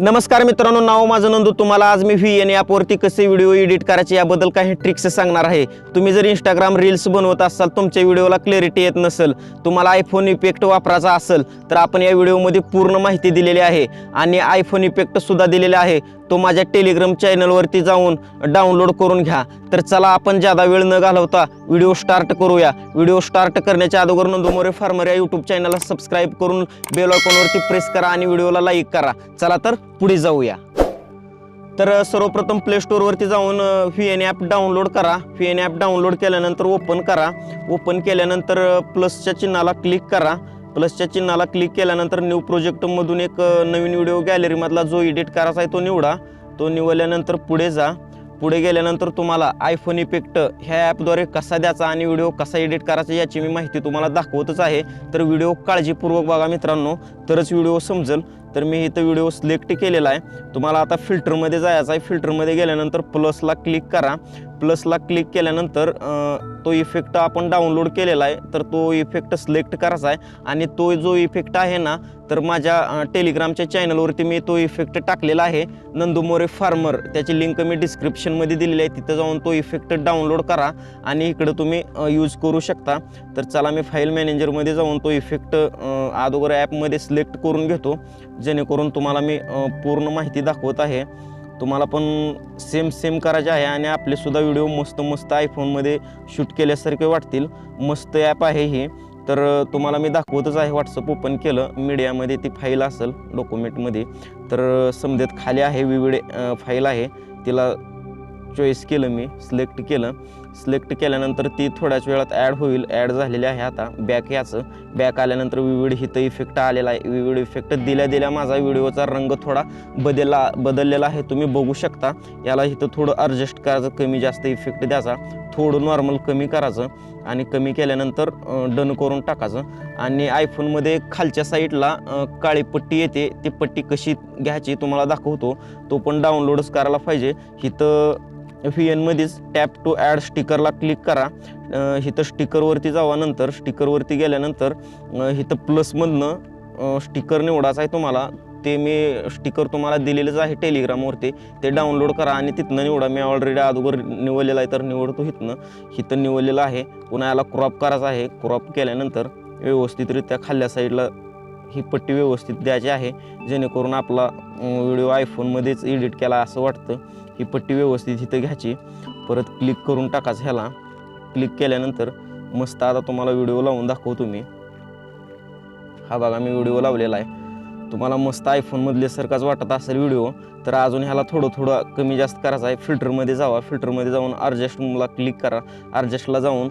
नमस्कार मित्रांनो नाव माझं नंदू. तुम्हाला आज मी व्ही एन ॲपवरती कसे व्हिडिओ एडिट करायचे याबद्दल काही ट्रिक्स सांगणार आहे. तुम्ही जर इंस्टाग्राम रील्स बनवत असाल तुमच्या व्हिडिओला क्लॅरिटी येत नसेल तुम्हाला आयफोन इफेक्ट वापरायचा असेल तर आपण या व्हिडिओमध्ये पूर्ण माहिती दिलेली आहे आणि आयफोन इफेक्टसुद्धा दिलेला आहे. तो माझ्या टेलिग्राम चॅनलवरती जाऊन डाउनलोड करून घ्या. तर चला आपण ज्यादा वेळ न घालवता व्हिडिओ स्टार्ट करूया. व्हिडिओ स्टार्ट करण्याच्या अगोदर नंदुमोरे फार्मर या यूट्यूब चॅनलला सबस्क्राईब करून बेल आयकॉनवरती प्रेस करा आणि व्हिडिओला लाईक करा. चला तर पुढे जाऊया. तर सर्वप्रथम प्ले स्टोअरवरती जाऊन व्ही एन ॲप डाउनलोड करा. व्ही एन ॲप डाउनलोड केल्यानंतर ओपन करा. ओपन केल्यानंतर प्लसच्या चिन्हाला क्लिक करा. प्लसच्या चिन्हाला क्लिक केल्यानंतर न्यू प्रोजेक्टमधून एक नवीन व्हिडिओ गॅलरीमधला जो एडिट करायचा आहे तो निवडा. तो निवडल्यानंतर पुढे जा. पुढे गेल्यानंतर तुम्हाला आयफोन इफेक्ट ह्या ॲपद्वारे कसा द्यायचा आणि व्हिडिओ कसा एडिट करायचा याची मी माहिती तुम्हाला दाखवतच आहे. तर व्हिडिओ काळजीपूर्वक बघा मित्रांनो. तरच व्हिडिओ समजेल. तर मी इथं व्हिडिओ सिलेक्ट केलेला आहे. तुम्हाला आता फिल्टरमध्ये जायचं आहे. फिल्टरमध्ये गेल्यानंतर प्लसला क्लिक करा. प्लसला क्लिक केल्यानंतर तो इफेक्ट आपण डाउनलोड केलेला आहे. तर तो इफेक्ट सिलेक्ट करायचा आहे. आणि तो जो इफेक्ट आहे ना तर माझ्या टेलिग्रामच्या चॅनलवरती मी तो इफेक्ट टाकलेला आहे. नंदुमोरे फार्मर त्याची लिंक मी डिस्क्रिप्शनमध्ये दिलेली आहे. तिथं जाऊन तो इफेक्ट डाउनलोड करा. आणि इकडं तुम्ही यूज करू शकता. तर चला मी फाईल मॅनेजरमध्ये जाऊन तो इफेक्ट अगोदर ॲपमध्ये सिलेक्ट करून घेतो. जेणेकरून तुम्हाला मी पूर्ण माहिती दाखवत आहे. तुम्हाला पण सेम सेम करायचे आहे आणि आपलेसुद्धा व्हिडिओ मस्त मस्त आयफोनमध्ये शूट केल्यासारखे वाटतील. मस्त ॲप आहे हे. तर तुम्हाला मी दाखवतच आहे व्हॉट्सअप ओपन केलं. मीडियामध्ये ती फाईल असेल डॉक्युमेंटमध्ये तर समजेत खाली आहे विविड फाईल आहे. तिला चॉईस केलं मी सिलेक्ट केलं. सिलेक्ट केल्यानंतर ती थोड्याच वेळात ॲड होईल. ॲड झालेली आहे आता. बॅक याचं बॅक आल्यानंतर विविड हिथं इफेक्ट आलेला आहे. विविड इफेक्ट दिल्या दिल्या माझा व्हिडिओचा रंग थोडा बदलला बदललेला आहे. तुम्ही बघू शकता. याला इथं थोडं ॲडजस्ट करायचं कमी जास्त इफेक्ट द्यायचा. थोडं नॉर्मल कमी करायचं. आणि कमी केल्यानंतर डन करून टाकायचं. आणि आयफोनमध्ये खालच्या साईडला काळी पट्टी येते. ती पट्टी कशी घ्यायची तुम्हाला दाखवतो. तो पण डाउनलोडच करायला पाहिजे. इथं व्ही एनमध्येच टॅप टू ॲड स्टिकरला क्लिक करा. इथं स्टिकरवरती जावा नंतर. स्टिकरवरती गेल्यानंतर इथं प्लसमधनं स्टिकर निवडायचा आहे तुम्हाला. ते मी स्टिकर तुम्हाला दिलेलंच आहे टेलिग्रामवरती ते डाउनलोड करा आणि तिथनं निवडा. मी ऑलरेडी अगोदर निवडलेलं आहे तर निवडतो इथनं इथं निवडलेलं आहे. पुन्हा याला क्रॉप करायचं आहे. क्रॉप केल्यानंतर व्यवस्थितरित्या खाल्ल्या साईडला ही पट्टी व्यवस्थित द्यायची आहे. जेणेकरून आपला व्हिडिओ आयफोनमध्येच एडिट केला असं वाटतं. ही पट्टी व्यवस्थित इथं घ्यायची. परत क्लिक करून टाकायचं ह्याला. क्लिक केल्यानंतर मस्त आता तुम्हाला व्हिडिओ लावून दाखवतो मी. हा बघा मी व्हिडिओ लावलेला आहे. तुम्हाला मस्त आयफोनमधल्यासारखाच वाटत असेल व्हिडिओ तर अजून ह्याला थोडं थोडं कमी जास्त करायचं आहे. फिल्टरमध्ये जावा. फिल्टरमध्ये जाऊन अर्जस्टला क्लिक करा. अर्जस्टला जाऊन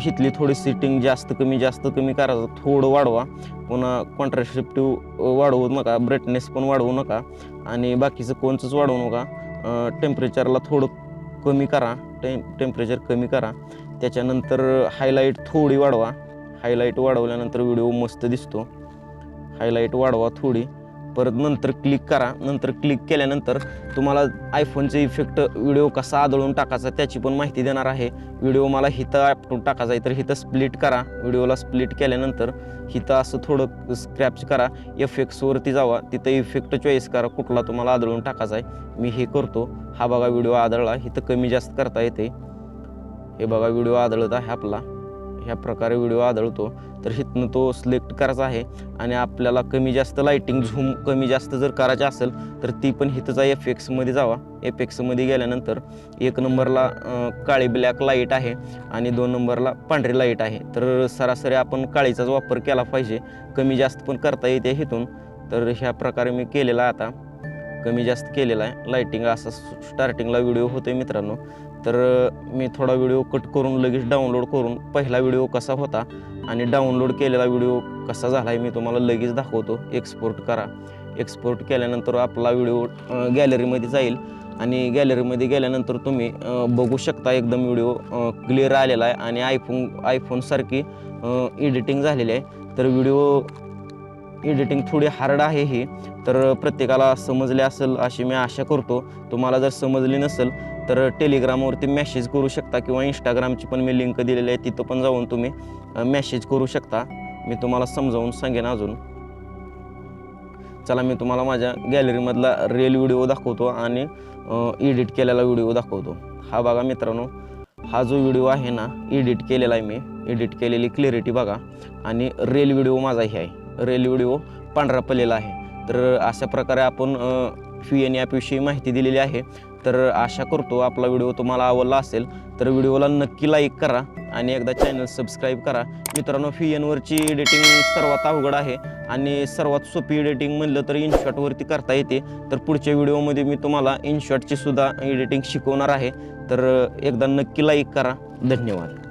हिथली थोडी सिटिंग जास्त कमी जास्त कमी करायचं. थोडं वाढवा. पुन्हा कॉन्ट्रासेप्टिव्ह वाढवू नका. ब्राईटनेस पण वाढवू नका. आणि बाकीचं कोणचंच वाढवू नका. टेम्परेचरला थोडं कमी करा. टेम टेम्परेचर कमी करा. त्याच्यानंतर हायलाईट थोडी वाढवा. हायलाईट वाढवल्यानंतर व्हिडिओ मस्त दिसतो. हायलाईट वाढवा थोडी. परत नंतर क्लिक करा. नंतर क्लिक केल्यानंतर तुम्हाला आयफोनचे इफेक्ट व्हिडिओ कसा आदळून टाकायचा त्याची पण माहिती देणार आहे. व्हिडिओ मला हिथं आपटून टाकायचा आहे तर हिथं स्प्लिट करा. व्हिडिओला स्प्लिट केल्यानंतर हिथं असं थोडं स्क्रॅच करा. एफेक्ट्सवरती जावा. तिथं इफेक्ट चॉईस करा कुठला तुम्हाला आदळून टाकायचा आहे. मी हे करतो. हा बघा व्हिडिओ आदळला. इथं कमी जास्त करता येते. हे बघा व्हिडिओ आदळत आहे आपला. ह्या प्रकारे व्हिडिओ आदळतो तर हिथनं तो सिलेक्ट करायचा आहे. आणि आपल्याला कमी जास्त लाईटिंग झूम कमी जास्त जर करायची असेल तर ती पण हिथचा एफ एक्समध्ये जावा. एफ एक्समध्ये गेल्यानंतर एक नंबरला काळी ब्लॅक लाइट आहे आणि दोन नंबरला पांढरी लाइट आहे. तर सरासरी आपण काळीचाच वापर केला पाहिजे. कमी जास्त पण करता येते हिथून तर ह्या प्रकारे मी केलेला आहे आता. कमी जास्त केलेला आहे. लाईटिंग असं स्टार्टिंगला व्हिडिओ होतो आहे मित्रांनो. तर मी थोडा व्हिडिओ कट करून लगेच डाउनलोड करून पहिला व्हिडिओ कसा होता आणि डाउनलोड केलेला व्हिडिओ कसा झाला आहे मी तुम्हाला लगेच दाखवतो. एक्सपोर्ट करा. एक्सपोर्ट केल्यानंतर आपला व्हिडिओ गॅलरीमध्ये जाईल आणि गॅलरीमध्ये गेल्यानंतर तुम्ही बघू शकता एकदम व्हिडिओ क्लिअर आलेला आहे आणि आयफोन आयफोनसारखी एडिटिंग झालेली आहे. तर व्हिडिओ एडिटिंग थोडी हार्ड आहे ही. तर प्रत्येकाला समजले असेल अशी मी आशा करतो. तुम्हाला जर समजली नसेल तर टेलिग्रामवरती मेसेज करू शकता किंवा इंस्टाग्रामची पण मी लिंक दिलेली आहे तिथं पण जाऊन तुम्ही मेसेज करू शकता. मी तुम्हाला समजावून सांगेन अजून. चला मी तुम्हाला माझ्या गॅलरीमधला रेल व्हिडिओ दाखवतो आणि एडिट केलेला व्हिडिओ दाखवतो. हा बघा मित्रांनो हा जो व्हिडिओ आहे ना एडिट केलेला आहे मी. एडिट केलेली क्लिअरिटी बघा. आणि रेल व्हिडिओ माझा हे आहे. रेल व्हिडिओ पांढरा पडलेला आहे. तर अशा प्रकारे आपण फी एन ॲपविषयी माहिती दिलेली आहे. तर आशा करतो आपला व्हिडिओ तुम्हाला आवडला असेल तर व्हिडिओला नक्की लाईक करा आणि एकदा चॅनल सबस्क्राईब करा. मित्रांनो फी एनवरची एडिटिंग सर्वात अवघड आहे आणि सर्वात सोपी एडिटिंग म्हणलं तर इनशॉटवरती करता येते. तर पुढच्या व्हिडिओमध्ये मी तुम्हाला इनशॉटची सुद्धा एडिटिंग शिकवणार आहे. तर एकदा नक्की लाईक करा. धन्यवाद.